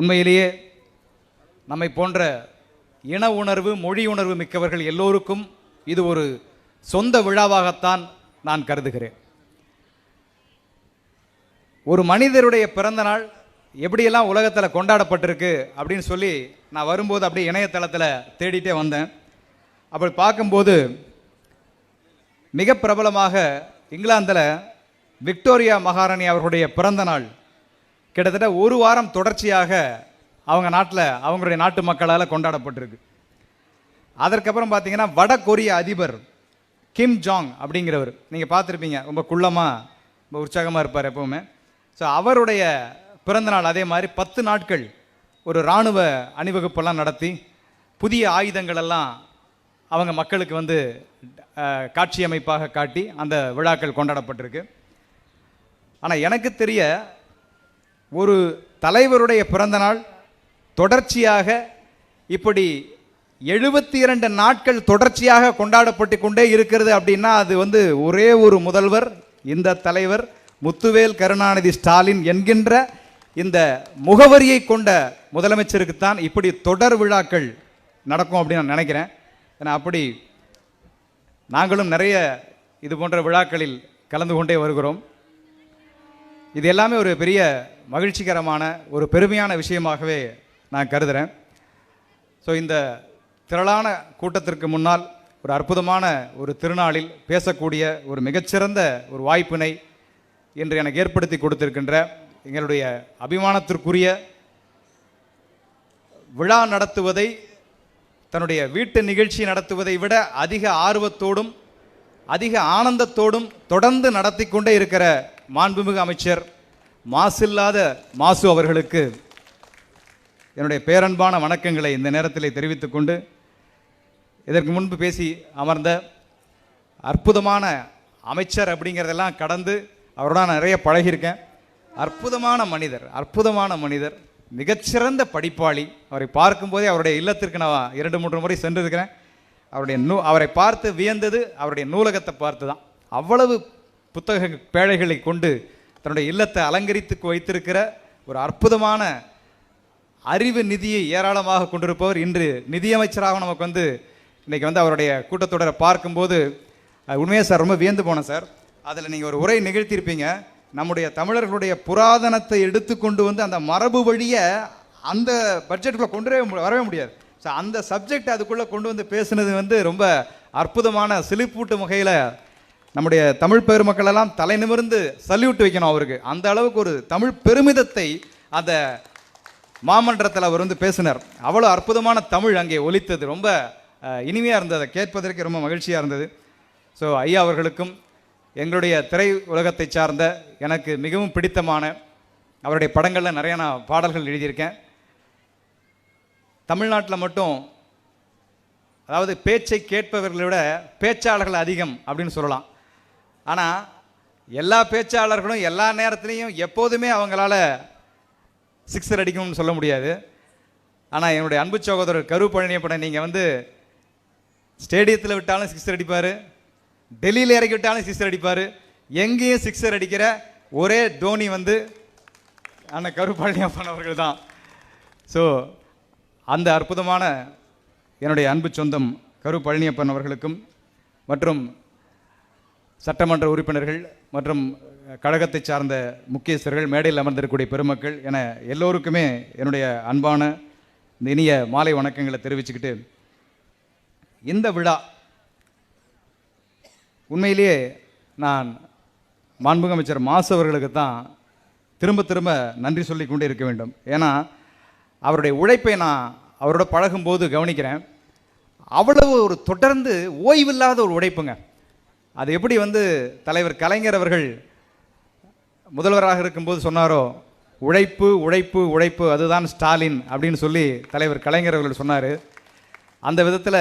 உண்மையிலேயே நம்மை போன்ற இன உணர்வு மொழி உணர்வு மிக்கவர்கள் எல்லோருக்கும் இது ஒரு சொந்த விழாவாகத்தான் நான் கருதுகிறேன். ஒரு மனிதருடைய பிறந்த நாள் எப்படியெல்லாம் உலகத்தில் கொண்டாடப்பட்டிருக்கு அப்படின்னு சொல்லி நான் வரும்போது அப்படியே இணையதளத்தில் தேடிட்டே வந்தேன். அப்படி பார்க்கும்போது மிக பிரபலமாக இங்கிலாந்தில் விக்டோரியா மகாராணி அவர்களுடைய பிறந்த நாள் கிட்டத்தட்ட ஒரு வாரம் தொடர்ச்சியாக அவங்க நாட்டில் அவங்களுடைய நாட்டு மக்களால் கொண்டாடப்பட்டிருக்கு. அதற்கப்புறம் பார்த்தீங்கன்னா வட கொரிய அதிபர் கிம் ஜாங் அப்படிங்கிறவர். நீங்கள் பார்த்துருப்பீங்க ரொம்ப குள்ளமாக ரொம்ப உற்சாகமாக இருப்பார் எப்பவுமே. ஸோ அவருடைய பிறந்தநாள் அதே மாதிரி பத்து நாட்கள் ஒரு இராணுவ அணிவகுப்பெல்லாம் நடத்தி புதிய ஆயுதங்களெல்லாம் அவங்க மக்களுக்கு வந்து காட்சியமைப்பாக காட்சி அமைப்பாக காட்டி அந்த விழாக்கள் கொண்டாடப்பட்டிருக்கு. ஆனால் எனக்கு தெரிய ஒரு தலைவருடைய பிறந்தநாள் தொடர்ச்சியாக இப்படி எழுபத்தி இரண்டு நாட்கள் தொடர்ச்சியாக கொண்டாடப்பட்டு கொண்டே இருக்கிறது அப்படின்னா அது வந்து ஒரே ஒரு முதல்வர் இந்த தலைவர் முத்துவேல் கருணாநிதி ஸ்டாலின் என்கின்ற இந்த முகவரியை கொண்ட முதலமைச்சருக்குத்தான் இப்படி தொடர் விழாக்கள் நடக்கும் அப்படின்னு நான் நினைக்கிறேன். ஏன்னா அப்படி நாங்களும் நிறைய இது போன்ற விழாக்களில் கலந்து கொண்டே வருகிறோம். இது எல்லாமே ஒரு பெரிய மகிழ்ச்சிகரமான ஒரு பெருமையான விஷயமாகவே நான் கருதுகிறேன் ஸோ இந்த திரளான கூட்டத்திற்கு முன்னால் ஒரு அற்புதமான ஒரு திருநாளில் பேசக்கூடிய ஒரு மிகச்சிறந்த ஒரு வாய்ப்பினை இன்று எனக்கு ஏற்படுத்தி கொடுத்திருக்கின்ற எங்களுடைய அபிமானத்திற்குரிய விழா நடத்துவதை தன்னுடைய வீட்டு நிகழ்ச்சி நடத்துவதை விட அதிக ஆர்வத்தோடும் அதிக ஆனந்தத்தோடும் தொடர்ந்து நடத்தி கொண்டே இருக்கிற மாண்புமிகு அமைச்சர் மாசில்லாத மாசு அவர்களுக்கு என்னுடைய பேரன்பான வணக்கங்களை இந்த நேரத்தில் தெரிவித்துக் கொண்டு இதற்கு முன்பு பேசி அமர்ந்த அற்புதமான அமைச்சர் அப்படிங்கிறதெல்லாம் கடந்து அவரோட நான் நிறைய பழகியிருக்கேன். அற்புதமான மனிதர் அற்புதமான மனிதர் மிகச்சிறந்த படிப்பாளி. அவரை பார்க்கும்போதே அவருடைய இல்லத்திற்கு நான் இரண்டு மூன்று முறை சென்றிருக்கிறேன். அவருடைய நூ அவரை பார்த்து வியந்தது அவருடைய நூலகத்தை பார்த்து தான் அவ்வளவு புத்தக பேழைகளை கொண்டு தன்னுடைய இல்லத்தை அலங்கரித்து வைத்திருக்கிற ஒரு அற்புதமான அறிவு நிதியை ஏராளமாக கொண்டிருப்பவர். இன்று நிதியமைச்சராக நமக்கு வந்து இன்றைக்கி வந்து அவருடைய கூட்டத்தொடரை பார்க்கும்போது அது உண்மையாக சார் ரொம்ப வியந்து போனேன் சார். அதில் நீங்கள் ஒரு உரை நிகழ்த்தியிருப்பீங்க. நம்முடைய தமிழர்களுடைய புராதனத்தை எடுத்துக்கொண்டு வந்து அந்த மரபு வழியை அந்த பட்ஜெட்டுக்குள்ளே கொண்டு வரவே வரவே முடியாது. ஸோ அந்த சப்ஜெக்ட் அதுக்குள்ளே கொண்டு வந்து பேசுனது வந்து ரொம்ப அற்புதமான சிலிப்பூட்டும் வகையில் நம்முடைய தமிழ் பெருமக்கள் எல்லாம் தலை நிமிர்ந்து சல்யூட் வைக்கணும் அவருக்கு. அந்த அளவுக்கு ஒரு தமிழ் பெருமிதத்தை அந்த மாமன்றத்தில் அவர் வந்து பேசினார். அவ்வளோ அற்புதமான தமிழ் அங்கே ஒலித்தது. ரொம்ப இனிமையாக இருந்தது. அதை கேட்பதற்கு ரொம்ப மகிழ்ச்சியாக இருந்தது. ஸோ ஐயா அவர்களுக்கும் எங்களுடைய திரை உலகத்தை சார்ந்த எனக்கு மிகவும் பிடித்தமான அவருடைய படங்களில் நிறைய நான் பாடல்கள் எழுதியிருக்கேன். தமிழ்நாட்டில் மட்டும் அதாவது பேச்சை கேட்பவர்களை விட பேச்சாளர்கள் அதிகம் அப்படின்னு சொல்லலாம். ஆனால் எல்லா பேச்சாளர்களும் எல்லா நேரத்துலையும் எப்போதுமே அவங்களால சிக்ஸர் அடிக்கணும்னு சொல்ல முடியாது. ஆனால் என்னுடைய அன்பு சகோதரர் கரு பழனியப்பட நீங்கள் வந்து ஸ்டேடியத்தில் விட்டாலும் சிக்ஸர் அடிப்பார் டெல்லியில் இறக்கி விட்டாலும் சிக்ஸர் அடிப்பார் எங்கேயும் சிக்ஸர் அடிக்கிற ஒரே தோனி வந்து அண்ணன் கரு பழனியப்பன் அவர்கள் தான். ஸோ அந்த அற்புதமான என்னுடைய அன்பு சொந்தம் கரு பழனியப்பன் அவர்களுக்கும் மற்றும் சட்டமன்ற உறுப்பினர்கள் மற்றும் கழகத்தை சார்ந்த முக்கியஸ்தர்கள் மேடையில் அமர்ந்திருக்கக்கூடிய பெருமக்கள் என எல்லோருக்குமே என்னுடைய அன்பான இந்த இனிய மாலை வணக்கங்களை தெரிவிச்சுக்கிட்டு இந்த விழா உண்மையிலேயே நான் மாண்புக அமைச்சர் மாசு அவர்களுக்கு தான் திரும்ப திரும்ப நன்றி சொல்லி கொண்டே இருக்க வேண்டும். ஏன்னா அவருடைய உழைப்பை நான் அவரோட பழகும்போது கவனிக்கிறேன். அவ்வளவு ஒரு தொடர்ந்து ஓய்வில்லாத ஒரு உழைப்புங்க. அது எப்படி வந்து தலைவர் கலைஞர் அவர்கள் முதல்வராக இருக்கும்போது சொன்னாரோ உழைப்பு உழைப்பு உழைப்பு அதுதான் ஸ்டாலின் அப்படின்னு சொல்லி தலைவர் கலைஞர் அவர்கள் சொன்னார். அந்த விதத்தில்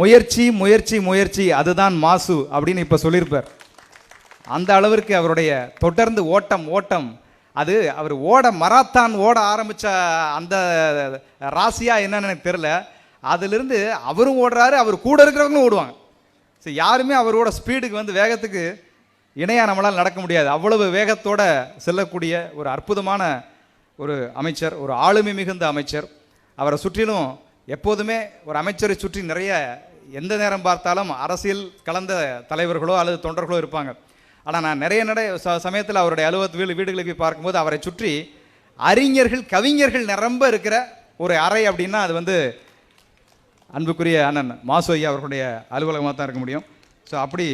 முயற்சி முயற்சி முயற்சி அதுதான் மாசு அப்படின்னு இப்போ சொல்லியிருப்பார். அந்த அளவிற்கு அவருடைய தொடர்ந்து ஓட்டம் ஓட்டம். அது அவர் ஓட மராத்தான் ஓட ஆரம்பித்த அந்த ராசியா என்னன்னு எனக்கு தெரில அதிலிருந்து அவரும் ஓடுறாரு அவர் கூட இருக்கிறவங்களும் ஓடுவாங்க. ஸோ யாருமே அவரோட ஸ்பீடுக்கு வந்து வேகத்துக்கு இணையாக நம்மளால் நடக்க முடியாது. அவ்வளவு வேகத்தோட செல்லக்கூடிய ஒரு அற்புதமான ஒரு அமைச்சர் ஒரு ஆளுமை மிகுந்த அமைச்சர். அவரை சுற்றிலும் எப்போதுமே ஒரு அமைச்சரை சுற்றி நிறைய எந்த நேரம் பார்த்தாலும் அரசியல் கலந்த தலைவர்களோ அல்லது தொண்டர்களோ இருப்பாங்க. ஆனால் நான் நிறைய நடை ச சமயத்தில் அவருடைய அலுவலக வீடு வீடுகளை போய் பார்க்கும்போது அவரை சுற்றி அறிஞர்கள் கவிஞர்கள் நிரம்ப இருக்கிற ஒரு அறை அப்படின்னா அது வந்து அன்புக்குரிய அண்ணன் மாசு ஐயா அவர்களுடைய அலுவலகமாக தான் இருக்க முடியும். ஸோ அப்படி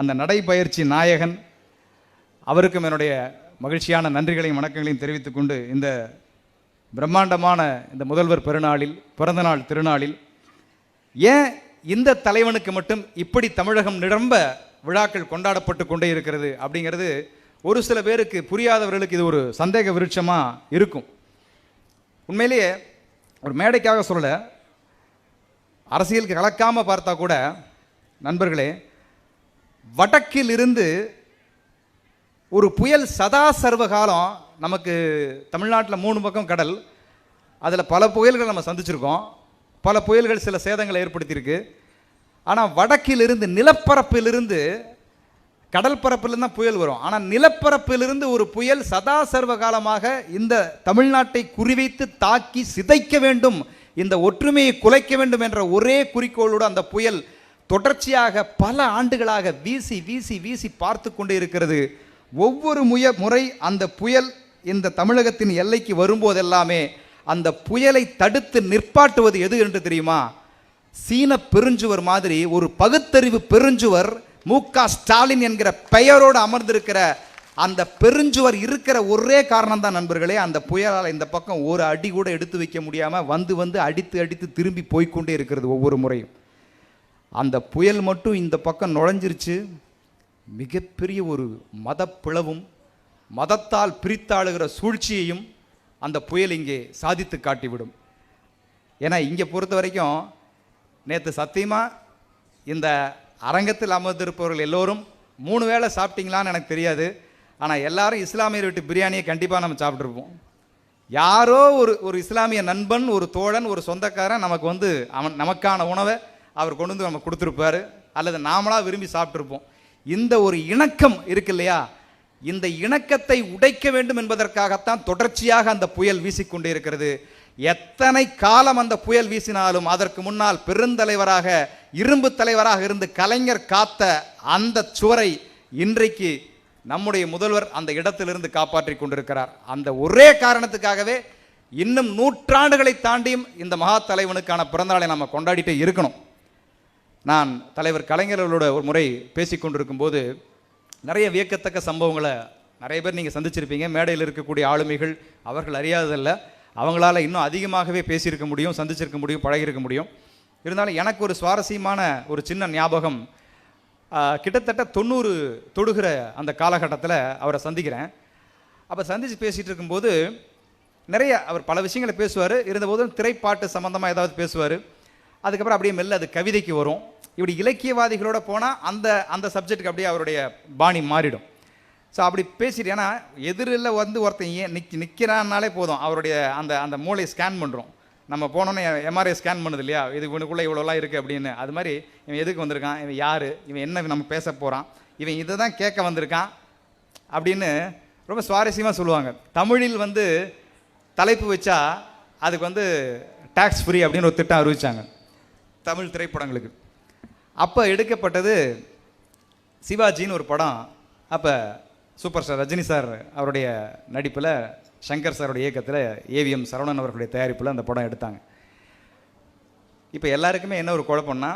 அந்த நடைப்பயிற்சி நாயகன் அவருக்கும் என்னுடைய மகிழ்ச்சியான நன்றிகளையும் வணக்கங்களையும் தெரிவித்துக்கொண்டு இந்த பிரம்மாண்டமான இந்த முதல்வர் பெருநாளில் பிறந்தநாள் திருநாளில் ஏன் இந்த தலைவனுக்கு மட்டும் இப்படி தமிழகம் நிரம்ப விழாக்கள் கொண்டாடப்பட்டு கொண்டே இருக்கிறது அப்படிங்கிறது ஒரு சில பேருக்கு புரியாதவர்களுக்கு இது ஒரு சந்தேக விருட்சமாக இருக்கும். உண்மையிலேயே ஒரு மேடைக்காக சொல்லலை அரசியலுக்கு கலக்காமல் பார்த்தா கூட நண்பர்களே வடக்கில் இருந்து ஒரு புயல் சதா சர்வ காலம் நமக்கு தமிழ்நாட்டில் மூணு பக்கம் கடல். அதில் பல புயல்கள் நம்ம சந்திச்சிருக்கோம். பல புயல்கள் சில சேதங்களை ஏற்படுத்தியிருக்கு. ஆனால் வடக்கிலிருந்து நிலப்பரப்பிலிருந்து கடல் பரப்பிலிருந்து தான் புயல் வரும். ஆனால் நிலப்பரப்பிலிருந்து ஒரு புயல் சதா சர்வ காலமாக இந்த தமிழ்நாட்டை குறிவைத்து தாக்கி சிதைக்க வேண்டும் இந்த ஒற்றுமையை குலைக்க வேண்டும் என்ற ஒரே குறிக்கோளோடு அந்த புயல் தொடர்ச்சியாக பல ஆண்டுகளாக வீசி வீசி வீசி பார்த்து கொண்டே இருக்கிறது. ஒவ்வொரு முய முறை அந்த புயல் இந்த தமிழகத்தின் எல்லைக்கு வரும்போதெல்லாமே அந்த புயலை தடுத்து நிற்பாட்டுவது எது என்று தெரியுமா? சீன பெருஞ்சுவர் மாதிரி ஒரு பகுத்தறிவு பெருஞ்சுவர் மு க ஸ்டாலின் என்கிற பெயரோடு அமர்ந்திருக்கிற அந்த பெருஞ்சுவர் இருக்கிற ஒரே காரணம் தான் நண்பர்களே அந்த புயலால் இந்த பக்கம் ஒரு அடி கூட எடுத்து வைக்க முடியாமல் வந்து வந்து அடித்து அடித்து திரும்பி போய்க்கொண்டே இருக்கிறது ஒவ்வொரு முறையும். அந்த புயல் மட்டும் இந்த பக்கம் நுழைஞ்சிருச்சு. மிகப்பெரிய ஒரு மதப்பிளவும் மதத்தால் பிரித்தாளுகிற சூழ்ச்சியையும் அந்த புயல் இங்கே சாதித்து காட்டிவிடும். ஏன்னா இங்கே பொறுத்த வரைக்கும் நேற்று சத்தியமாக இந்த அரங்கத்தில் அமர்ந்திருப்பவர்கள் எல்லோரும் மூணு வேளை சாப்பிட்டீங்களான்னு எனக்கு தெரியாது. ஆனால் எல்லாரும் இஸ்லாமியர் வீட்டு பிரியாணியை கண்டிப்பாக நம்ம சாப்பிட்ருப்போம் யாரோ ஒரு ஒரு இஸ்லாமிய நண்பன் ஒரு தோழன் ஒரு சொந்தக்காரன் நமக்கு வந்து அவன் நமக்கான உணவை அவர் கொண்டு வந்து நம்ம கொடுத்துருப்பாரு. அல்லது நாமளாக விரும்பி சாப்பிட்ருப்போம் இந்த ஒரு இணக்கம் இருக்கு இல்லையா? இந்த இணக்கத்தை உடைக்க வேண்டும் என்பதற்காகத்தான் தொடர்ச்சியாக அந்த புயல் வீசிக்கொண்டே இருக்கிறது. எத்தனை காலம் அந்த புயல் வீசினாலும் அதற்கு முன்னால் பெருந்தலைவராக இரும்பு தலைவராக இருந்து கலைஞர் காத்த அந்த சுவரை இன்றைக்கு நம்முடைய முதல்வர் அந்த இடத்திலிருந்து காப்பாற்றி கொண்டிருக்கிறார். அந்த ஒரே காரணத்துக்காகவே இன்னும் நூற்றாண்டுகளை தாண்டியும் இந்த மகா தலைவனுக்கான பிறந்தநாளை நம்ம கொண்டாடிட்டே இருக்கணும். நான் தலைவர் கலைஞர்களோட ஒரு முறை பேசிக்கொண்டிருக்கும் போது நிறைய வியக்கத்தக்க சம்பவங்களை நிறைய பேர் நீங்கள் சந்திச்சிருப்பீங்க. மேடையில் இருக்கக்கூடிய ஆளுமைகள் அவர்கள் அறியாததில்ல. அவங்களால இன்னும் அதிகமாகவே பேசியிருக்க முடியும் சந்திச்சிருக்க முடியும் பழகியிருக்க முடியும். இருந்தாலும் எனக்கு ஒரு சுவாரஸ்யமான ஒரு சின்ன ஞாபகம் கிட்டத்தட்ட தொண்ணூறு தொடுகிற அந்த காலகட்டத்தில் அவரை சந்திக்கிறேன். அப்போ சந்தித்து பேசிகிட்டு இருக்கும்போது நிறைய அவர் பல விஷயங்களை பேசுவார். இருந்தபோதும் திரைப்பாட்டு சம்மந்தமாக ஏதாவது பேசுவார். அதுக்கப்புறம் அப்படியே மெல்ல அது கவிதைக்கு வரும். இப்படி இலக்கியவாதிகளோட போனால் அந்த அந்த சப்ஜெக்ட்டுக்கு அப்படியே அவருடைய பாணி மாறிடும். ஸோ அப்படி பேசிட்டு ஏன்னா எதிரில் வந்து ஒருத்தன் ஏன் நிக் நிற்கிறான்னாலே போதும். அவருடைய அந்த அந்த மூளை ஸ்கேன் பண்ணுறோம் நம்ம போனோன்னே எம்ஆர்ஐ ஸ்கேன் பண்ணுது இல்லையா? இது இவனுக்குள்ளே இவ்வளோலாம் இருக்குது அப்படின்னு. அது மாதிரி இவன் எதுக்கு வந்திருக்கான்? இவன் யார்? இவன் என்ன நம்ம பேச போகிறான் இவன் இதை தான் கேட்க வந்திருக்கான் அப்படின்னு ரொம்ப சுவாரஸ்யமாக சொல்லுவாங்க. தமிழில் வந்து தலைப்பு வச்சா அதுக்கு வந்து டாக்ஸ் ஃப்ரீ அப்படின்னு ஒரு திட்டம் அறிவித்தாங்க தமிழ் திரைப்படங்களுக்கு. அப்போ எடுக்கப்பட்டது சிவாஜின்னு ஒரு படம். அப்போ சூப்பர் ஸ்டார் ரஜினி சார் அவருடைய நடிப்பில் சங்கர் சாரோட இயக்கத்தில் ஏவிஎம் சரவணன் அவர்களுடைய தயாரிப்பில் அந்த படம் எடுத்தாங்க. இப்போ எல்லாருக்குமே என்ன ஒரு குழப்பம்னா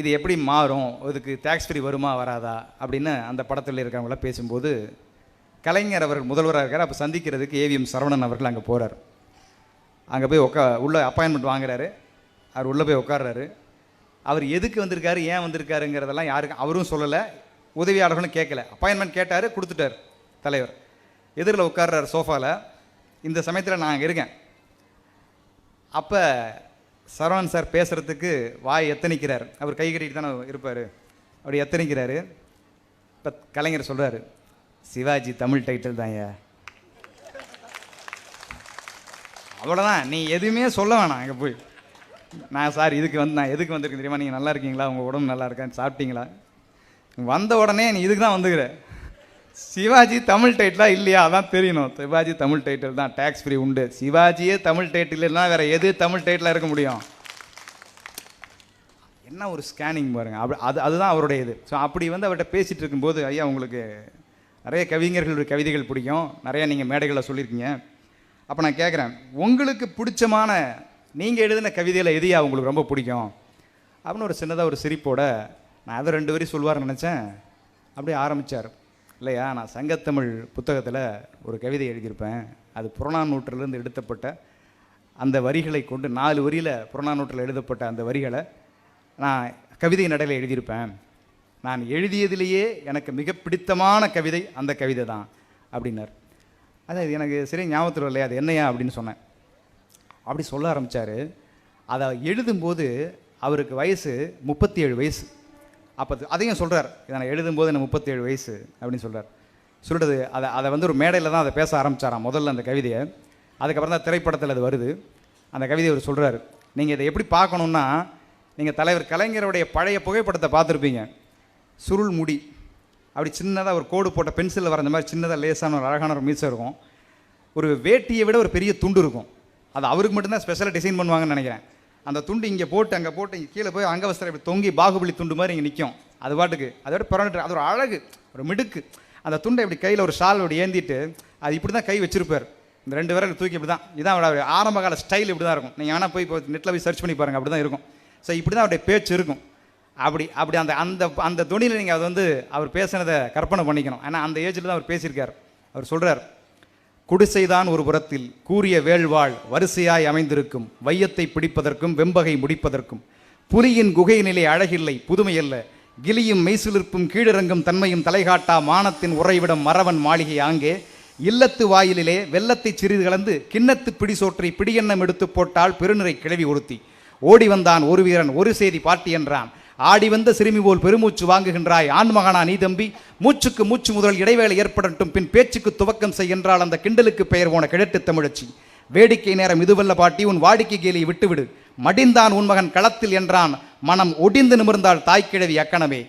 இது எப்படி மாறும்? இதுக்கு டேக்ஸ் ஃப்ரீ வருமா வராதா? அப்படின்னு அந்த படத்தில் இருக்கிறவங்கள பேசும்போது கலைஞர் அவர்கள் முதல்வராக இருக்கார். அப்போ சந்திக்கிறதுக்கு ஏவிஎம் சரவணன் அவர்கள் அங்கே போகிறார் அங்கே போய் உட்கா உள்ளே அப்பாயின்மெண்ட் வாங்குறாரு. அவர் உள்ளே போய் உட்காடுறாரு அவர் எதுக்கு வந்திருக்காரு ஏன் வந்திருக்காருங்கிறதெல்லாம் யாருக்கும் அவரும் சொல்லலை. உதவியாளர்களும் கேட்கல அப்பாயின்மெண்ட் கேட்டார் கொடுத்துட்டார் தலைவர். எதிரில் உட்கார்றாரு சோஃபாவில் இந்த சமயத்தில் நான் அங்கே இருக்கேன். அப்போ சரவணன் சார் பேசுகிறதுக்கு வாய் எத்தனிக்கிறார் அவர் கை கட்டிட்டு தானே இருப்பார். அப்படி எத்தனிக்கிறாரு இப்போ கலைஞர் சொல்கிறாரு சிவாஜி தமிழ் டைட்டில் தான்யா அவ்வளோதான் நீ எதுவுமே சொல்ல வேணாம் அங்கே போய். நான் சார் இதுக்கு வந்து நான் எதுக்கு வந்திருக்கேன் தெரியுமா? நீங்கள் நல்லா இருக்கீங்களா? உங்கள் உடம்பு நல்லா இருக்கா? சாப்பிட்டீங்களா? வந்த உடனே நீ இதுக்கு தான் வந்துக்கிற. சிவாஜி தமிழ் டைட்டிலா இல்லையா? அதான் தெரியணும். சிவாஜி தமிழ் டைட்டில் தான். டேக்ஸ் ஃப்ரீ உண்டு. சிவாஜியே தமிழ் டைட்டில் இல்லைன்னா வேற எது தமிழ் டைட்டிலாக இருக்க முடியும்? என்ன ஒரு ஸ்கேனிங் பாருங்க. அப்படி அது அதுதான் அவருடைய இது. ஸோ அப்படி வந்து அவர்கிட்ட பேசிகிட்டு இருக்கும்போது ஐயா உங்களுக்கு நிறைய கவிஞர்களுடைய கவிதைகள் பிடிக்கும். நிறையா நீங்கள் மேடைகளில் சொல்லியிருக்கீங்க. அப்போ நான் கேட்குறேன் உங்களுக்கு பிடிச்சமான நீங்கள் எழுதின கவிதையில் எதையா உங்களுக்கு ரொம்ப பிடிக்கும்? அப்படின்னு ஒரு சின்னதாக ஒரு சிரிப்போட நான் அதை ரெண்டு வரையும் சொல்லுவார்னு நினச்சேன். அப்படியே ஆரம்பித்தார் இல்லையா? நான் சங்கத்தமிழ் புத்தகத்தில் ஒரு கவிதை எழுதியிருப்பேன். அது புறநானூற்றிலிருந்து எடுத்தப்பட்ட அந்த வரிகளை கொண்டு நாலு வரியில் புறநானூற்றில் எழுதப்பட்ட அந்த வரிகளை நான் கவிதை நடையில் எழுதியிருப்பேன். நான் எழுதியதிலேயே எனக்கு மிக பிடித்தமான கவிதை அந்த கவிதை தான் அப்படின்னார். அது எனக்கு சரி ஞாபகத்தில் இல்லையா? அது என்னையா அப்படின்னு சொன்னேன். அப்படி சொல்ல ஆரம்பித்தார் அதை எழுதும்போது அவருக்கு வயசு முப்பத்தி ஏழு வயசு. அப்போ அதையும் சொல்கிறார் இதை நான் எழுதும்போது எனக்கு முப்பத்தேழு வயசு அப்படின்னு சொல்கிறார் சொல்லிட்டு அதை அதை வந்து ஒரு மேடையில் தான் அதை பேச ஆரம்பித்தாராம் முதல்ல அந்த கவிதையை. அதுக்கப்புறம் தான் திரைப்படத்தில் அது வருது. அந்த கவிதையை அவர் சொல்கிறாரு நீங்கள் இதை எப்படி பார்க்கணுன்னா நீங்கள் தலைவர் கலைஞருடைய பழைய புகைப்படத்தை பார்த்துருப்பீங்க. சுருள் முடி. அப்படி சின்னதாக ஒரு கோடு போட்ட பென்சிலில் வரைஞ்ச மாதிரி சின்னதாக லேசான ஒரு அழகான ஒரு மீசை இருக்கும். ஒரு வேட்டியை விட ஒரு பெரிய துண்டு இருக்கும். அது அவருக்கு மட்டும்தான் ஸ்பெஷலாக டிசைன் பண்ணுவாங்கன்னு நினைக்கிறேன். அந்த துண்டு இங்கே போட்டு அங்கே போட்டு இங்கே கீழே போய் அங்கவஸ்திரம் இப்படி தொங்கி பாகுபலி துண்டு மாதிரி இங்கே நிற்கும் அது பாட்டுக்கு. அதோட பிறந்துட்டு அது ஒரு அழகு ஒரு மிடுக்கு. அந்த துண்டை இப்படி கையில் ஒரு ஷால் இப்படி ஏந்திட்டு அது இப்படி தான் கை வச்சிருப்பார். இந்த ரெண்டு பேரும் தூக்கி இப்படி தான் இதான் அவருடைய ஆரம்ப கால ஸ்டைல் இப்படி தான் இருக்கும். நீங்கள் வேணால் போய் இப்போ நெட்டில் போய் சர்ச் பண்ணி பாருங்கள் அப்படி தான் இருக்கும். ஸோ இப்படி தான் அவருடைய பேச்சு இருக்கும். அப்படி அப்படி அந்த அந்த அந்த துணியில் நீங்கள் அது வந்து அவர் பேசினதை கற்பனை பண்ணிக்கணும். ஏன்னா அந்த ஏஜில் தான் அவர் பேசியிருக்கார். அவர் சொல்கிறார் குடிசைதான் ஒரு புறத்தில் கூறிய வேள்வாள் வரிசையாய் அமைந்திருக்கும் வையத்தை பிடிப்பதற்கும் வெம்பகை முடிப்பதற்கும். புலியின் குகை நிலை அழகில்லை புதுமையல்ல. கிளியும் மெய்சிலிருப்பும் கீழிறங்கும் தன்மையும் தலைகாட்டா மானத்தின் உறைவிடம் மறவன் மாளிகை ஆங்கே. இல்லத்து வாயிலிலே வெள்ளத்தை சிறிது கலந்து கிண்ணத்து பிடிசோற்றி பிடியெண்ணம் எடுத்து போட்டால் பெருநிறை கிழவி ஒருத்தி. ஓடி வந்தான் ஒரு வீரன் ஒரு செய்தி பாட்டி என்றான். ஆடி வந்த சிறுமி போல் பெருமூச்சு வாங்குகின்றாய். ஆண்மகனா நீ தம்பி மூச்சுக்கு மூச்சு முதல் இடைவேளை ஏற்படட்டும் பின் பேச்சுக்கு துவக்கம் செய் என்றால் அந்த கிண்டலுக்கு பெயர் போன கிழட்டு தமிழச்சி. வேடிக்கை நேரம் இதுவல்ல பாட்டி உன் வாடிக்கை கேலியை விட்டுவிடு. மடிந்தான் உன் மகன் களத்தில் என்றான். மனம் ஒடிந்து நிமிர்ந்தாள் தாய்க்கிழவி அக்கணமே.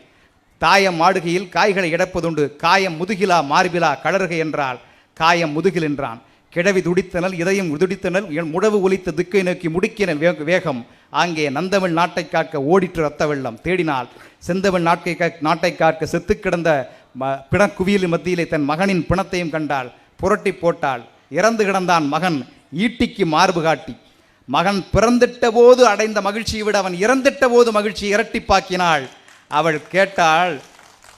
தாயம் ஆடுகையில் காய்களை இடப்பதுண்டு காயம் முதுகிலா மார்பிலா கலறுகை என்றால் காயம் முதுகில் என்றான். கிழவி துடித்தனல் இதயம் துடித்தனல் என் முழவு ஒலித்த துக்கை நோக்கி முடுக்கின வேகம். ஆங்கே நந்தமிழ் நாட்டை காக்க ஓடிற்று ரத்த வெள்ளம். தேடினால் செந்தமிழ் நாட்டை கா நாட்டை காக்க செத்து கிடந்த ம- பிணக்குவியல் மத்தியிலே தன் மகனின் பிணத்தையும் கண்டாள். புரட்டி போட்டாள். இறந்து கிடந்தான் மகன் ஈட்டிக்கு மார்பு காட்டி. மகன் பிறந்திட்ட போது அடைந்த மகிழ்ச்சியை விட அவன் இறந்திட்ட போது மகிழ்ச்சியை இரட்டிப்பாக்கினாள் அவள் கேட்டாள்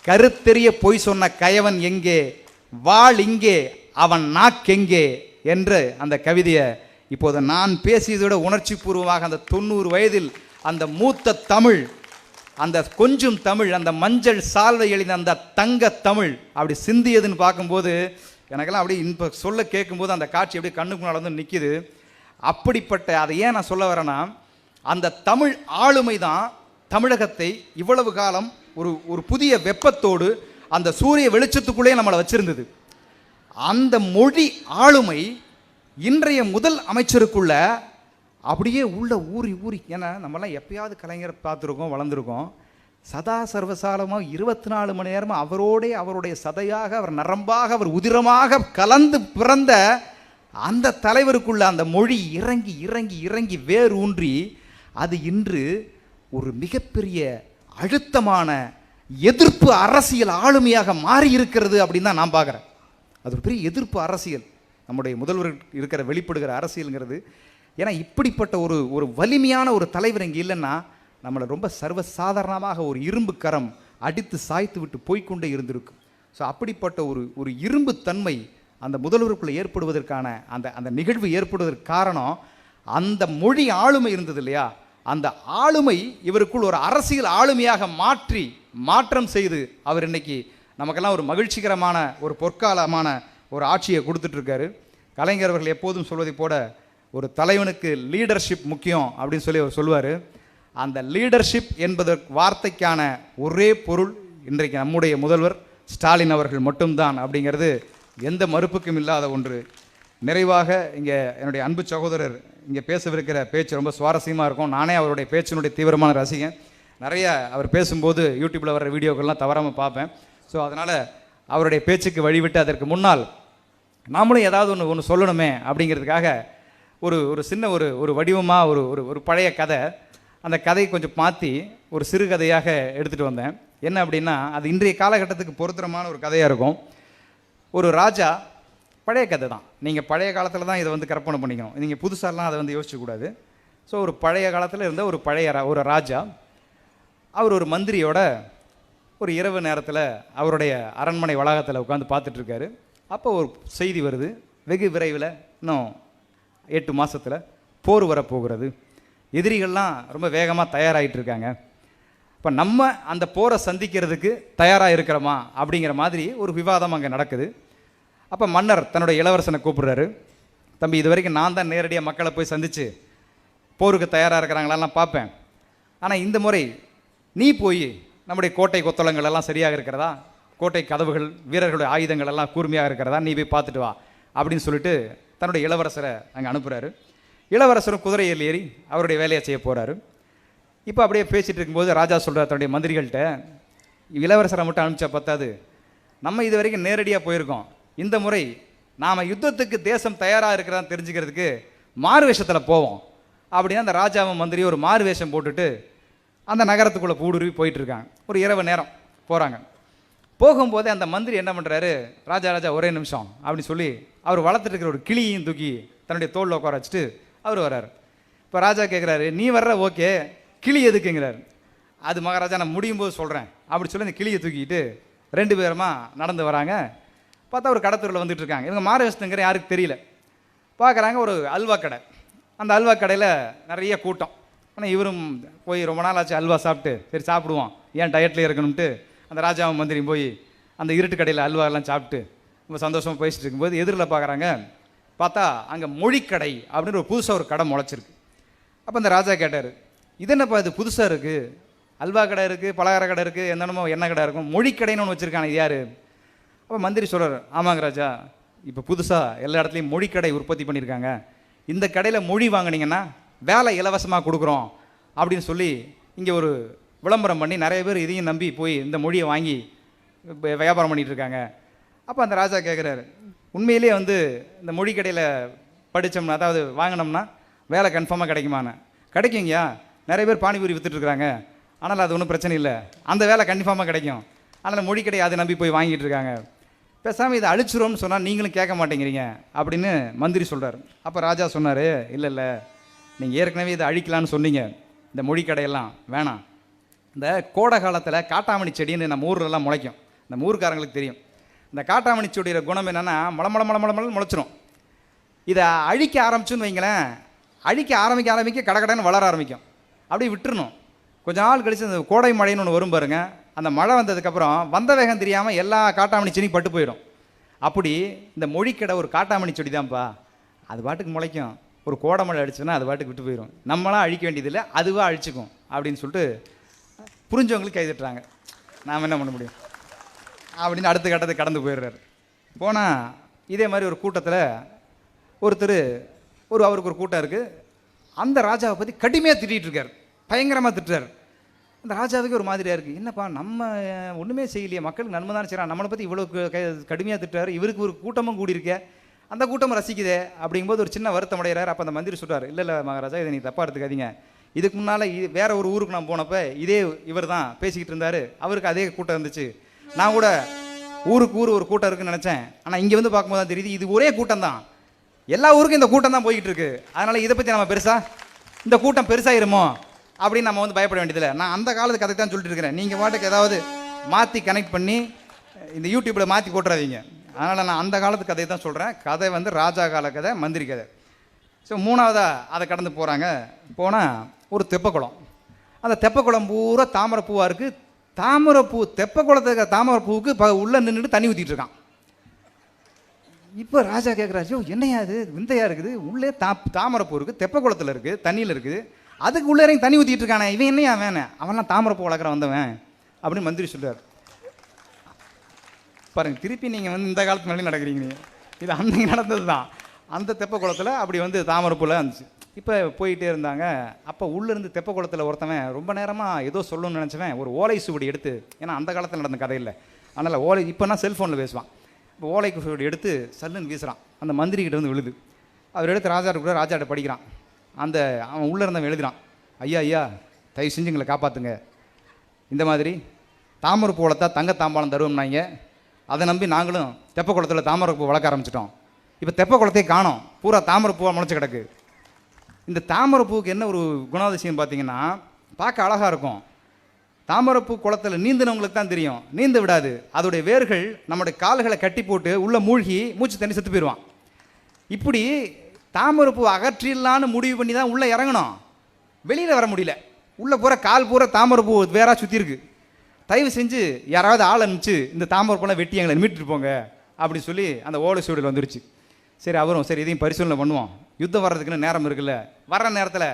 கருத்தெரிய பொய் சொன்ன கயவன் எங்கே? வாழ் இங்கே. அவன் நாக்கெங்கே என்று அந்த கவிதையை இப்போது நான் பேசியதை விட உணர்ச்சி பூர்வமாக அந்த தொண்ணூறு வயதில் அந்த மூத்த தமிழ் அந்த கொஞ்சம் தமிழ் அந்த மஞ்சள் சால்வை எழுந்த அந்த தங்க தமிழ் அப்படி சிந்தியதுன்னு பார்க்கும்போது எனக்கெல்லாம் அப்படி இப்போ சொல்ல கேட்கும்போது அந்த காட்சி அப்படியே கண்ணுக்கு நடந்து வந்து நிற்கிது அப்படிப்பட்ட அதை ஏன் நான் சொல்ல வரேன்னா அந்த தமிழ் ஆளுமை தான் தமிழகத்தை இவ்வளவு காலம் ஒரு ஒரு புதிய வெப்பத்தோடு அந்த சூரிய வெளிச்சத்துக்குள்ளே நம்மளை வச்சுருந்தது. அந்த மொழி ஆளுமை இன்றைய முதல் அமைச்சருக்குள்ள அப்படியே உள்ள ஊறி ஊறி ஏன்னா நம்மலாம் எப்பயாவது கலைஞரை பார்த்துருக்கோம் வளர்ந்துருக்கோம். சதா சர்வசாலமாக இருபத்தி நாலு மணி நேரமும் அவரோடே அவருடைய சதையாக அவர் நரம்பாக அவர் உதிரமாக கலந்து பிறந்த அந்த தலைவருக்குள்ள அந்த மொழி இறங்கி இறங்கி இறங்கி வேர் ஊன்றி அது இன்று ஒரு மிகப்பெரிய அழுத்தமான எதிர்ப்பு அரசியல் ஆளுமையாக மாறி இருக்கிறது அப்படின்னு தான் நான் பார்க்குறேன். அது ஒரு பெரிய எதிர்ப்பு அரசியல். நம்முடைய முதல்வர் இருக்கிற வெளிப்படுகிற அரசியலுங்கிறது. ஏன்னா இப்படிப்பட்ட ஒரு ஒரு வலிமையான ஒரு தலைவர் இங்கே இல்லைன்னா நம்மளை ரொம்ப சர்வசாதாரணமாக ஒரு இரும்பு கரம் அடித்து சாய்த்து விட்டு போய்க்கொண்டே இருந்திருக்கும். ஸோ அப்படிப்பட்ட ஒரு ஒரு இரும்பு தன்மை அந்த முதல்வருக்குள்ளே ஏற்படுவதற்கான அந்த அந்த நிகழ்வு ஏற்படுவதற்கு காரணம் அந்த மொழி ஆளுமை இருந்தது இல்லையா? அந்த ஆளுமை இவருக்குள் ஒரு அரசியல் ஆளுமையாக மாற்றி மாற்றம் செய்து அவர் இன்னைக்கு நமக்கெல்லாம் ஒரு மகிழ்ச்சிகரமான ஒரு பொற்காலமான ஒரு ஆட்சியை கொடுத்துட்ருக்காரு. கலைஞர் அவர்கள் எப்போதும் சொல்வதைப் போல ஒரு தலைவனுக்கு லீடர்ஷிப் முக்கியம் அப்படின்னு சொல்லி அவர் சொல்லுவார் அந்த லீடர்ஷிப் என்பதற்கு வார்த்தைக்கான ஒரே பொருள் இன்றைக்கு நம்முடைய முதல்வர் ஸ்டாலின் அவர்கள் மட்டும்தான் அப்படிங்கிறது எந்த மறுப்புக்கும் இல்லாத ஒன்று. நிறைவாக இங்கே என்னுடைய அன்பு சகோதரர் இங்கே பேசவிருக்கிற பேச்சு ரொம்ப சுவாரஸ்யமாக இருக்கும். நானே அவருடைய பேச்சினுடைய தீவிரமான ரசிகன். நிறைய அவர் பேசும்போது யூடியூப்பில் வர வீடியோக்கள்லாம் தவறாமல் பார்ப்பேன். ஸோ அதனால் அவருடைய பேச்சுக்கு வழிவிட்டு அதற்கு முன்னால் நாமளும் ஏதாவது ஒன்று ஒன்று சொல்லணுமே அப்படிங்கிறதுக்காக ஒரு ஒரு சின்ன ஒரு ஒரு வடிவமாக ஒரு ஒரு ஒரு பழைய கதை. அந்த கதையை கொஞ்சம் மாற்றி ஒரு சிறு கதையாக எடுத்துகிட்டு வந்தேன். என்ன அப்படின்னா அது இன்றைய காலகட்டத்துக்கு பொருத்தமான ஒரு கதையாக இருக்கும். ஒரு ராஜா பழைய கதை தான். நீங்கள் பழைய காலத்தில் தான் இதை வந்து கற்பனை பண்ணிக்கணும். நீங்கள் புதுசாலாம் அதை வந்து யோசிக்கக்கூடாது ஸோ ஒரு பழைய காலத்தில் இருந்த ஒரு பழைய ரா- ஒரு ராஜா அவர் ஒரு மந்திரியோட ஒரு இரவு நேரத்தில் அவருடைய அரண்மனை வளாகத்தில் உட்காந்து பார்த்துட்ருக்காரு. அப்போ ஒரு செய்தி வருது. வெகு விரைவில் இன்னும் எட்டு மாதத்தில் போர் வரப்போகிறது. எதிரிகள்லாம் ரொம்ப வேகமாக தயாராகிட்டு இருக்காங்க இப்போ நம்ம அந்த போரை சந்திக்கிறதுக்கு தயாராக இருக்கிறோமா அப்படிங்கிற மாதிரி ஒரு விவாதம் அங்கே நடக்குது. அப்போ மன்னர் தன்னுடைய இளவரசனை கூப்பிடுறாரு. தம்பி இது வரைக்கும் நான் தான் நேரடியாக மக்களை போய் சந்தித்து போருக்கு தயாராக இருக்கிறாங்களாலாம் பார்ப்பேன். ஆனால் இந்த முறை நீ போய் நம்முடைய கோட்டை கொத்தளங்கள் எல்லாம் சரியாக இருக்கிறதா? கோட்டை கதவுகள் வீரர்களுடைய ஆயுதங்கள் எல்லாம் கூர்மையாக இருக்கிறதா? நீ போய் பார்த்துட்டு வா அப்படின்னு சொல்லிட்டு தன்னுடைய இளவரசரை அங்கே அனுப்புகிறாரு இளவரசரும் குதிரையில் ஏறி அவருடைய வேலையை செய்ய போகிறாரு இப்போ அப்படியே பேசிகிட்டு இருக்கும்போது ராஜா சொல்கிறார் தன்னுடைய மந்திரிகள்கிட்ட இளவரசரை மட்டும் அனுப்பிச்சா பத்தாது. நம்ம இது வரைக்கும் நேரடியாக போயிருக்கோம். இந்த முறை நாம் யுத்தத்துக்கு தேசம் தயாராக இருக்கிறதான்னு தெரிஞ்சுக்கிறதுக்கு மாறு வேஷத்தில் போவோம். அப்படின்னா அந்த ராஜாவும் மந்திரி ஒரு மாறு வேஷம் போட்டுட்டு அந்த நகரத்துக்குள்ளே ஊடுருவி போயிட்டுருக்காங்க. ஒரு இரவு நேரம் போகிறாங்க போகும்போதே அந்த மந்திரி என்ன பண்ணுறாரு ராஜா ராஜா ஒரே நிமிஷம் அப்படின்னு சொல்லி அவர் வளர்த்துட்டு இருக்கிற ஒரு கிளியையும் தூக்கி தன்னுடைய தோளில் உட்கார வச்சுட்டு அவர் வர்றாரு. இப்போ ராஜா கேட்குறாரு நீ வர்ற ஓகே. கிளி எதுக்குங்கிறாரு. அது மகாராஜா நான் முடியும் போது சொல்கிறேன் அப்படி சொல்லி அந்த கிளியை தூக்கிட்டு ரெண்டு பேருமா நடந்து வராங்க. பார்த்தா ஒரு கடத்தூரில் வந்துட்டு இருக்காங்க இவங்க மாறு யாருக்கு தெரியல. பார்க்குறாங்க ஒரு அல்வா கடை. அந்த அல்வா கடையில் நிறைய கூட்டம். ஆனால் இவரும் போய் ரொம்ப நாள் ஆச்சு அல்வா சாப்பிட்டு சரி சாப்பிடுவோம். ஏன் டயட்லேயே இருக்கணும்ட்டு அந்த ராஜாவும் மந்திரியும் போய் அந்த இருட்டு கடையில் அல்வாலாம் சாப்பிட்டு ரொம்ப சந்தோஷமாக பேசிட்டு இருக்கும்போது எதிரில் பார்க்குறாங்க பார்த்தா அங்கே மொழிக்கடை அப்படின்னு ஒரு புதுசாக ஒரு கடை முளைச்சிருக்கு. அப்போ அந்த ராஜா கேட்டார் இது என்னப்பா இது புதுசாக இருக்குது அல்வா கடை இருக்குது பலகார கடை இருக்குது என்னென்னமோ எண்ணெய் கடை இருக்கும் மொழிக்கடைன்னு ஒன்று வச்சுருக்காங்க யார்? அப்போ மந்திரி சொல்கிறார் ஆமாங்க ராஜா இப்போ புதுசாக எல்லா இடத்துலையும் மொழிக்கடை உற்பத்தி பண்ணியிருக்காங்க. இந்த கடையில் மொழி வாங்கினீங்கன்னா வேலை இலவசமாக கொடுக்குறோம் அப்படின்னு சொல்லி இங்கே ஒரு விளம்பரம் பண்ணி நிறைய பேர் இதையும் நம்பி போய் இந்த மொழியை வாங்கி வியாபாரம் பண்ணிகிட்டு இருக்காங்க. அப்போ அந்த ராஜா கேட்குறாரு உண்மையிலேயே வந்து இந்த மொழி கடையில் படித்தோம்னா அதாவது வாங்கினோம்னா வேலை கன்ஃபார்மாக கிடைக்குமான்னு? கிடைக்குங்கய்யா. நிறைய பேர் பானிபூரி விற்றுட்ருக்குறாங்க ஆனால் அது ஒன்றும் பிரச்சனை இல்லை. அந்த வேலை கன்ஃபார்மாக கிடைக்கும். அதனால் மொழி கடையை அதை நம்பி போய் வாங்கிட்டு இருக்காங்க. பேசாமல் இதை அழிச்சிரும்னு சொன்னால் நீங்களும் கேட்க மாட்டேங்கிறீங்க. அப்படின்னு மந்திரி சொல்கிறார் அப்போ ராஜா சொன்னார் இல்லை இல்லை. நீங்கள் ஏற்கனவே இதை அழிக்கலான்னு சொன்னீங்க. இந்த மொழி கடையெல்லாம் வேணாம். இந்த கோடை காலத்தில் காட்டாமணி செடின்னு நம்ம ஊர்லலாம் முளைக்கும். இந்த ஊர்க்காரங்களுக்கு தெரியும். இந்த காட்டாமணி செடியோட குணம் என்னென்னா மளமள மளமள மழை முளைச்சிரும். இதை அழிக்க ஆரம்பிச்சுன்னு வைங்களேன். அழிக்க ஆரம்பிக்க ஆரம்பிக்க கடகடன்னு வளர ஆரம்பிக்கும். அப்படியே விட்டுருணும் கொஞ்ச நாள் கழித்து அந்த கோடை மழைன்னு ஒன்று வரும் பாருங்க. அந்த மழை வந்ததுக்கப்புறம் வந்த வேகம் தெரியாமல் எல்லா காட்டாமணி செடியும் பட்டு போயிடும் அப்படி இந்த மொழிக்கடை ஒரு காட்டாமணி செடி தான்ப்பா அது பாட்டுக்கு முளைக்கும். ஒரு கோடை மழை அடிச்சுன்னா அது பாட்டுக்கு விட்டு போயிடும் நம்மளாம் அழிக்க வேண்டியதில்லை அதுவாக அழிச்சுக்கும் அப்படின்னு சொல்லிட்டு புரிஞ்சவங்களுக்கு கைதட்டுறாங்க. நாம் என்ன பண்ண முடியும்? அப்படின்னு அடுத்த கட்டத்தை கடந்து போயிடுறாரு. போனால் இதே மாதிரி ஒரு கூட்டத்தில் ஒருத்தர் ஒரு அவருக்கு ஒரு கூட்டம் இருக்குது அந்த ராஜாவை பற்றி கடுமையாக திட்டிகிட்டு இருக்கார். பயங்கரமாக திட்டுறாரு. அந்த ராஜாவுக்கு ஒரு மாதிரியாக இருக்குது என்னப்பா நம்ம ஒன்றுமே செய்யலையே. மக்களுக்கு நன்மை தான் செய்யறான் நம்மளை பற்றி இவ்வளோ கடுமையாக திட்டுறாரு. இவருக்கு ஒரு கூட்டமும் கூடியிருக்கேன் அந்த கூட்டம் ரசிக்குதே அப்படிங்கும்போது ஒரு சின்ன வருத்தம் அடைகிறார். அப்போ அந்த மந்திரி சொல்கிறார் இல்லை இல்லை மகாராஜா இதை நீங்கள் தப்பாக எடுத்துக்காதீங்க. இதுக்கு முன்னால் வேறு ஒரு ஊருக்கு நான் போனப்போ இதே இவர் தான் பேசிக்கிட்டு இருந்தார். அவருக்கு அதே கூட்டம் இருந்துச்சு. நான் கூட ஊருக்கு ஊர் ஒரு கூட்டம் இருக்குன்னு நினச்சேன். ஆனால் இங்கே வந்து பார்க்கும்போது தான் தெரியுது இது ஒரே கூட்டம் தான். எல்லா ஊருக்கும் இந்த கூட்டம் தான் போய்கிட்டு இருக்கு. அதனால் இதை பற்றி நம்ம பெருசாக இந்த கூட்டம் பெருசாகிருமோ அப்படின்னு நம்ம வந்து பயப்பட வேண்டியதில்லை. நான் அந்த காலத்து கதை தான் சொல்லிட்டு இருக்கிறேன். நீங்கள் பாட்டுக்கு ஏதாவது மாற்றி கனெக்ட் பண்ணி இந்த யூடியூப்பில் மாற்றி போட்டுறாதீங்க. அதனால் நான் அந்த காலத்து கதையை தான் சொல்கிறேன் கதை வந்து ராஜா கால கதை மந்திரி கதை. ஸோ மூணாவதாக அதை கடந்து போகிறாங்க போனால் ஒரு தெப்பக்குளம். அந்த தெப்பக்குளம் பூரா தாமரை பூவாக இருக்குது தாமரைப்பூ தெப்பக்குளத்துக்கு தாமரைப்பூவுக்கு ப உள்ளே நின்றுட்டு தண்ணி ஊற்றிட்டு இருக்கான். இப்போ ராஜா கேட்குறாரு என்னையா இது? விந்தையாக இருக்குது. உள்ளே தா தாமரைப்பூ இருக்குது தெப்பக்குளத்தில் இருக்குது தண்ணியில் இருக்குது. அதுக்கு உள்ளே இறங்கி தண்ணி ஊற்றிட்டு இருக்கானே. இவன் என்னையா வேணே அவன்லாம் தாமரைப்பூ வளர்க்குற வந்தவன். அப்படின்னு மந்திரி சொல்கிறார் பாருங்கள் திருப்பி நீங்கள் வந்து இந்த காலத்து மேலே நடக்கிறீங்க. இது அன்னைக்கு நடந்தது தான் அந்த தெப்பக்குளத்தில் அப்படி வந்து தாமரைப்பூல இருந்துச்சு. இப்போ போயிட்டே இருந்தாங்க. அப்போ உள்ளேருந்து தெப்பக்குளத்தில் ஒருத்தவன் ரொம்ப நேரமாக ஏதோ சொல்லணும்னு நினச்சவன் ஒரு ஓலை சுவடி எடுத்து ஏன்னா அந்த காலத்தில் நடந்த கதை இல்லை. அதனால் ஓலை இப்போனா செல்ஃபோனில் பேசுவான். இப்போ ஓலைக்கு சுவடி எடுத்து சல்லுன்னு வீசுகிறான் அந்த மந்திரிக்கிட்ட வந்து விழுது. அவர் எடுத்து ராஜா கூட ராஜாட்ட படிக்கிறான். அந்த அவன் உள்ளே இருந்தவன் எழுதுகிறான் ஐயா ஐயா தயவு செஞ்சு எங்களை காப்பாற்றுங்க இந்த மாதிரி தாமரை பூ தங்க தாம்பாளம் தருவோம்னாங்க. அதை நம்பி நாங்களும் தெப்ப குளத்தில் தாமரை பூ வளர்க்க ஆரம்பிச்சிட்டோம். இப்போ தெப்ப குளத்தையே காணோம். பூரா தாமரை பூவாக முளைச்சி கிடக்கு. இந்த தாமரை பூவுக்கு என்ன ஒரு குணாதிசயம் பார்த்தீங்கன்னா பார்க்க அழகாக இருக்கும். தாமரைப்பூ குளத்தில் நீந்தினவங்களுக்கு தான் தெரியும். நீந்த விடாது. அதோடைய வேர்கள் நம்முடைய கால்களை கட்டி போட்டு உள்ளே மூழ்கி மூச்சு தண்ணி செத்து போயிடுவான் இப்படி தாமரைப்பூ அகற்றிடலான்னு முடிவு பண்ணி தான் உள்ளே இறங்கணும். வெளியில் வர முடியல. உள்ளே பூரா கால் பூரா தாமரைப்பூ வேறாக சுற்றி இருக்கு. தயவு செஞ்சு யாராவது ஆள் அனுப்பிச்சு இந்த தாம்பரப்பெல்லாம் வெட்டி எங்களை மீட்டுட்டு போங்க அப்படின்னு சொல்லி அந்த ஓலை சூழல் வந்துருச்சு. சரி அவரும் சரி இதையும் பரிசீலனை பண்ணுவோம். யுத்தம் வர்றதுக்குன்னு நேரம் இருக்குல்ல. வர்ற நேரத்தில்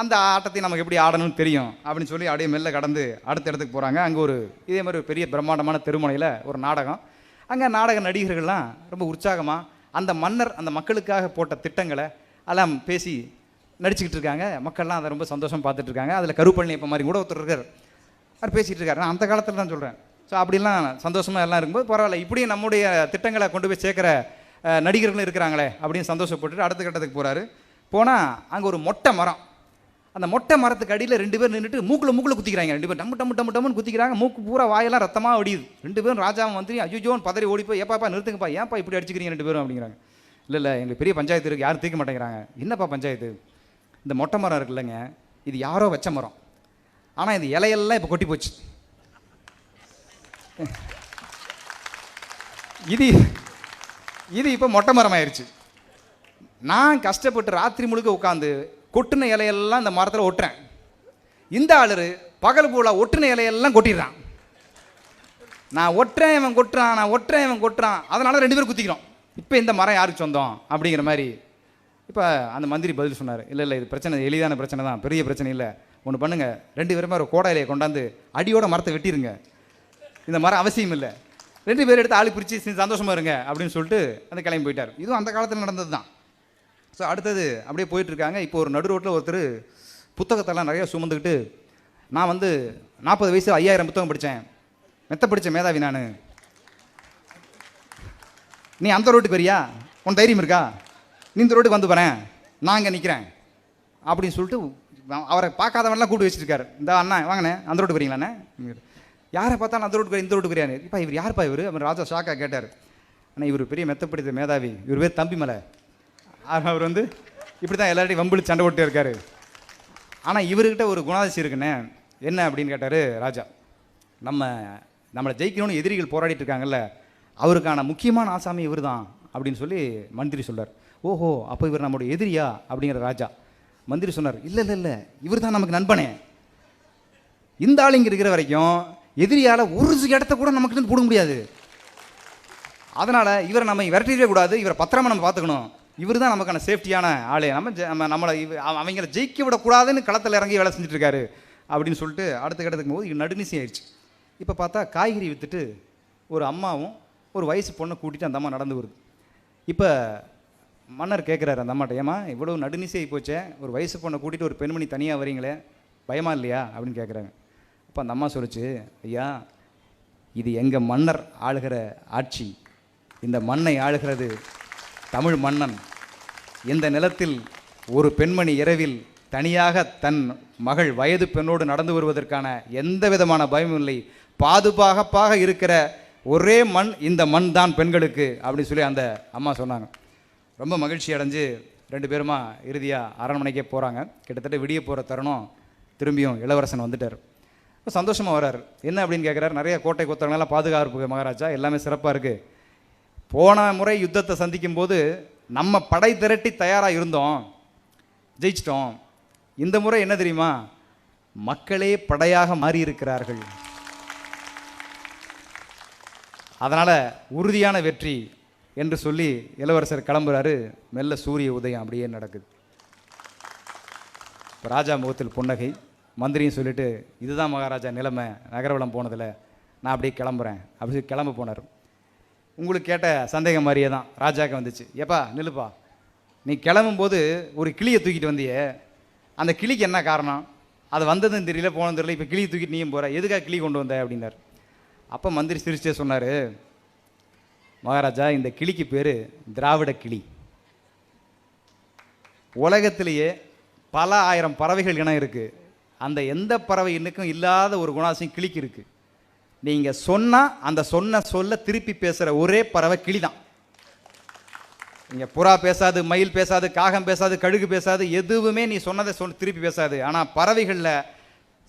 அந்த ஆட்டத்தை நமக்கு எப்படி ஆடணும்னு தெரியும் அப்படின்னு சொல்லி அப்படியே மெல்ல கடந்து அடுத்த இடத்துக்கு போகிறாங்க அங்கே ஒரு இதே மாதிரி ஒரு பெரிய பிரம்மாண்டமான திருமலையில் ஒரு நாடகம். அங்கே நாடக நடிகர்கள்லாம் ரொம்ப உற்சாகமாக அந்த மன்னர் அந்த மக்களுக்காக போட்ட திட்டங்களை எல்லாம் பேசி நடிச்சுக்கிட்டு இருக்காங்க. மக்கள்லாம் அதை ரொம்ப சந்தோஷம் பார்த்துட்டு இருக்காங்க. அதில் கருப்பழனி இப்போ மாதிரி கூட ஒருத்தர் இருக்கார். அவர் பேசிகிட்டு இருக்காரு. நான் அந்த காலத்தில் தான் சொல்கிறேன் ஸோ அப்படிலாம் சந்தோஷமாக எல்லாம் இருக்கும்போது பரவாயில்ல. இப்படியும் நம்முடைய திட்டங்களை கொண்டு போய் சேர்க்குற நடிகர்களும் இருக்கிறாங்களே அப்படின்னு சந்தோஷப்பட்டுட்டு அடுத்த கட்டத்துக்கு போகிறாரு போனால் அங்கே ஒரு மொட்டை மரம். அந்த மொட்டை மரத்துக்கு அடியில் ரெண்டு பேர் நின்றுட்டு மூக்கில் மூக்கில் குத்திக்கிறாங்க. ரெண்டு பேர் டம்மு டம்மு டம்மு டம்முன்னு குத்திக்கிறாங்க. மூக்கு பூரா வாயெல்லாம் ரத்தமாக ஒடியுது ரெண்டு பேரும் ராஜாவும் மந்திரி அஜுஜோன் பதறி ஓடி போய் ஏப்பாப்பா நிறுத்துங்கப்பா. ஏன்ப்பா இப்படி அடிச்சுக்கிறீங்க ரெண்டு பேரும்? அப்படிங்கிறாங்க. இல்லை இல்லை. எங்களுக்கு பெரிய பஞ்சாயத்து இருக்குது யாரும் தீர்க்க மாட்டேங்கிறாங்க. என்னப்பா பஞ்சாயத்து? இந்த மொட்டை மரம் இருக்குல்லங்க. இது யாரோ வச்ச மரம். ஆனால் இந்த இலையெல்லாம் இப்போ கொட்டி போச்சு. இது இது இப்போ மொட்டை மரம் ஆயிடுச்சு நான் கஷ்டப்பட்டு ராத்திரி முழுக்க உட்காந்து கொட்டின இலையெல்லாம் இந்த மரத்தில் ஒட்டுறேன். இந்த ஆளு பகல் பூலா ஒட்டின இலையெல்லாம் கொட்டிடுறான். நான் ஒட்டுறேன் இவன் கொட்டுறான் நான் ஒட்டுறேன் இவன் கொட்டுறான். அதனால ரெண்டு பேரும் குத்திக்கிறோம். இப்போ இந்த மரம் யாருக்கு சொந்தம்? அப்படிங்கிற மாதிரி. இப்போ அந்த மந்திரி பதில் சொன்னார். இல்லை இல்லை இது பிரச்சனை எளிதான பிரச்சனை தான் பெரிய பிரச்சனை இல்லை. ஒன்று பண்ணுங்கள் ரெண்டு பேருமே ஒரு கோடை கொண்டாந்து அடியோட மரத்தை வெட்டிருங்க. இந்த மரம் அவசியம் இல்லை. ரெண்டு பேர் எடுத்து ஆளு பிரித்து சந்தோஷமாக இருங்க அப்படின்னு சொல்லிட்டு அந்த கிளம்பி போயிட்டார். இதுவும் அந்த காலத்தில் நடந்தது தான் ஸோ அடுத்தது அப்படியே போயிட்டுருக்காங்க. இப்போ ஒரு நடு ரோட்டில் ஒருத்தர் புத்தகத்தெல்லாம் நிறையா சுமந்துக்கிட்டு நான் வந்து நாற்பது வயசு ஐயாயிரம் புத்தகம் படித்தேன் மெத்த படித்த மேதாவி நான். நீ அந்த ரோட்டுக்கு வரியா? உன் தைரியம் இருக்கா? நீ இந்த ரோட்டுக்கு வந்து போகிறேன் நான் இங்கே நிற்கிறேன் அப்படின்னு சொல்லிட்டு அவரை பார்க்காதவன்லாம் கூட்டு வச்சிருக்காரு. இந்த அண்ணா வாங்கண்ணே அந்த ரோட்டுக்கு போகிறீங்களாண்ணே யாரை பார்த்தாலும் அந்த ரோட்டுக்கு இந்த ரோட்டுக்கு வரையாரு இப்போ இவர் யார்ப்பா இவர்? அவர் ராஜா ஷாக்காக கேட்டார். ஆனால் இவர் பெரிய மெத்தப்படுத்த மேதாவி. இவர் பேர் தம்பி மலை அவர் வந்து இப்படி தான் எல்லார்டையும் வம்பிழு சண்டை போட்டு இருக்காரு. ஆனால் இவர்கிட்ட ஒரு குணாதிசி இருக்குண்ணே. என்ன அப்படின்னு கேட்டார் ராஜா. நம்ம நம்மளை ஜெயிக்கணும்னு எதிரிகள் போராடிட்டு இருக்காங்கல்ல அவருக்கான முக்கியமான ஆசாமி இவர் தான் அப்படின்னு சொல்லி மந்திரி சொல்கிறார் ஓஹோ அப்போ இவர் நம்முடைய எதிரியா? அப்படிங்கிற ராஜா. மந்திரி சொன்னார் இல்லை இல்லை இல்லை இவர் தான் நமக்கு நண்பனே. இந்த ஆள் இங்கே இருக்கிற வரைக்கும் எதிரியால் ஒரு இடத்த கூட நமக்கு இருந்து போட முடியாது. அதனால் இவரை நம்ம விரட்டிடவே கூடாது இவரை பத்திரமா நம்ம பார்த்துக்கணும். இவர் தான் நமக்கான சேஃப்டியான ஆளே. நம்ம நம்ம நம்மளை அவங்கள ஜெயிக்க விடக்கூடாதுன்னு களத்தில் இறங்கி வேலை செஞ்சுட்ருக்காரு அப்படின்னு சொல்லிட்டு அடுத்த கட்டத்துக்கு போது நடுநிசி ஆயிடுச்சு. இப்போ பார்த்தா காய்கறி விற்றுட்டு ஒரு அம்மாவும் ஒரு வயசு பொண்ணை கூட்டிட்டு அந்த அம்மா நடந்து வருது இப்போ மன்னர் கேட்குறாரு அந்த அம்மாட்ட ஏமா இவ்வளோ நடுநிசி போச்சே ஒரு வயசு பொண்ணை கூட்டிகிட்டு ஒரு பெண்மணி தனியாக வரீங்களே பயமா இல்லையா? அப்படின்னு கேட்குறாங்க அப்போ அந்த அம்மா சொல்லுச்சு ஐயா இது எங்கள் மன்னர் ஆளுகிற ஆட்சி. இந்த மண்ணை ஆளுகிறது தமிழ் மன்னன். இந்த நிலத்தில் ஒரு பெண்மணி இரவில் தனியாக தன் மகள் வயது பெண்ணோடு நடந்து வருவதற்கான எந்த விதமான பயமும் இல்லை. பாதுகாப்பாக இருக்கிற ஒரே மண் இந்த மண் தான் பெண்களுக்கு அப்படின்னு சொல்லி அந்த அம்மா சொன்னாங்க. ரொம்ப மகிழ்ச்சி அடைஞ்சு ரெண்டு பேருமா இறுதியாக அரண்மனைக்கே போகிறாங்க கிட்டத்தட்ட விடிய போகிற தருணம் திரும்பியும் இளவரசன் வந்துட்டார். இப்போ சந்தோஷமாக வர்றார். என்ன அப்படின்னு கேட்குறாரு நிறைய கோட்டை கொத்தவங்களாம் பாதுகாப்பு மகாராஜா எல்லாமே சிறப்பாக இருக்குது போன முறை யுத்தத்தை சந்திக்கும் போது நம்ம படை திரட்டி தயாராக இருந்தோம். ஜெயிச்சிட்டோம். இந்த முறை என்ன தெரியுமா? மக்களே படையாக மாறி இருக்கிறார்கள். அதனால் உறுதியான வெற்றி என்று சொல்லி இளவரசர் கிளம்புறாரு. மெல்ல சூரிய உதயம் அப்படியே நடக்குது. இப்போ ராஜா முகத்தில் புன்னகை. மந்திரியும் சொல்லிட்டு இதுதான் மகாராஜா நிலைமை. நகரவளம் போனதில் நான் அப்படியே கிளம்புறேன். அப்படி சொல்லி கிளம்ப போனார். உங்களுக்கு கேட்ட சந்தேகம் மாதிரியே தான். ராஜாக்கு வந்துச்சு. ஏப்பா நில்லுப்பா. நீ கிளம்பும்போது ஒரு கிளியை தூக்கிட்டு வந்தியே. அந்த கிளிக்கு என்ன காரணம்? அது வந்ததுன்னு தெரியல போனதும் தெரியல. இப்போ கிளியை தூக்கிட்டு நீயும் போகிற எதுக்காக கிளி கொண்டு வந்த? அப்படின்னார். அப்போ மந்திரி சிரிச்சே சொன்னார் மகாராஜா இந்த கிளிக்கு பேர் திராவிட கிளி. உலகத்திலேயே பல ஆயிரம் பறவைகள் இனம் இருக்குது அந்த எந்த பறவை இன்னுக்கும் இல்லாத ஒரு குணாசியம் கிளிக்கு இருக்குது நீங்கள் சொன்னால் அந்த சொன்ன சொல்ல திருப்பி பேசுகிற ஒரே பறவை கிளி தான். இங்கே புறா பேசாது மயில் பேசாது காகம் பேசாது கழுகு பேசாது எதுவுமே நீ சொன்னதை சொல் திருப்பி பேசாது. ஆனால் பறவைகளில்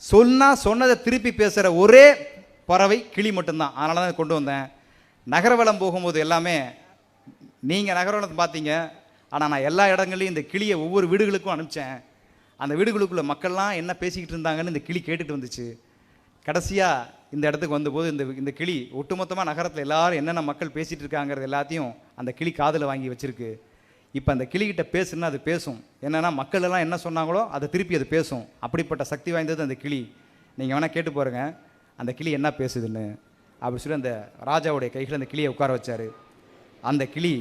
சொன்னால் சொன்னதை திருப்பி பேசுகிற ஒரே பறவை கிளி மட்டும்தான். அதனால தான் கொண்டு வந்தேன். நகரவளம் போகும்போது எல்லாமே நீங்கள் நகரவலத்தை பார்த்தீங்க. ஆனால் நான் எல்லா இடங்கள்லையும் இந்த கிளியை ஒவ்வொரு வீடுகளுக்கும் அனுப்பிச்சேன். அந்த வீடுகளுக்குள்ளே மக்கள்லாம் என்ன பேசிக்கிட்டு இருந்தாங்கன்னு இந்த கிளி கேட்டுட்டு வந்துச்சு. கடைசியாக இந்த இடத்துக்கு வந்தபோது இந்த இந்த கிளி ஒட்டுமொத்தமாக நகரத்தில் எல்லோரும் என்னென்ன மக்கள் பேசிகிட்டு இருக்காங்கிறது எல்லாத்தையும் அந்த கிளி காதில் வாங்கி வச்சிருக்கு. இப்போ அந்த கிளிகிட்ட பேசுனா அது பேசும். என்னென்னா மக்கள் எல்லாம் என்ன சொன்னாங்களோ அதை திருப்பி அது பேசும். அப்படிப்பட்ட சக்தி வாய்ந்தது அந்த கிளி. நீங்கள் வேணால் கேட்டு பாருங்கள் அந்த கிளி என்ன பேசுதுன்னு. அப்படி சொல்லி அந்த ராஜாவுடைய கையில் அந்த கிளியை உட்கார வச்சார். அந்த கிளி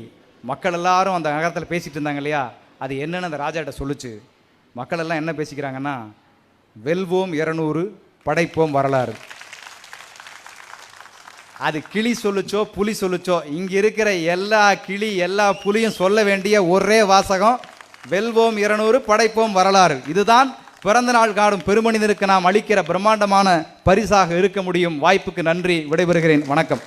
மக்கள் எல்லாரும் அந்த நகரத்தில் பேசிகிட்டு இருந்தாங்க இல்லையா? அது என்னென்னு அந்த ராஜாட்ட சொல்லுச்சு. மக்கள் எல்லாம் என்ன பேசிக்கிறாங்கன்னா வெல்வோம் இரநூறு படைப்போம் வரலாறு. அது கிளி சொல்லுச்சோ புலி சொல்லுச்சோ இங்கே இருக்கிற எல்லா கிளி எல்லா புலியும் சொல்ல வேண்டிய ஒரே வாசகம் வெல்வோம் இருநூறு படைப்போம் வரலாறு. இதுதான் பிறந்த நாள் காடும் பெருமனிதருக்கு நாம் அளிக்கிற பிரம்மாண்டமான பரிசாக இருக்க முடியும். வாய்ப்புக்கு நன்றி. விடைபெறுகிறேன். வணக்கம்.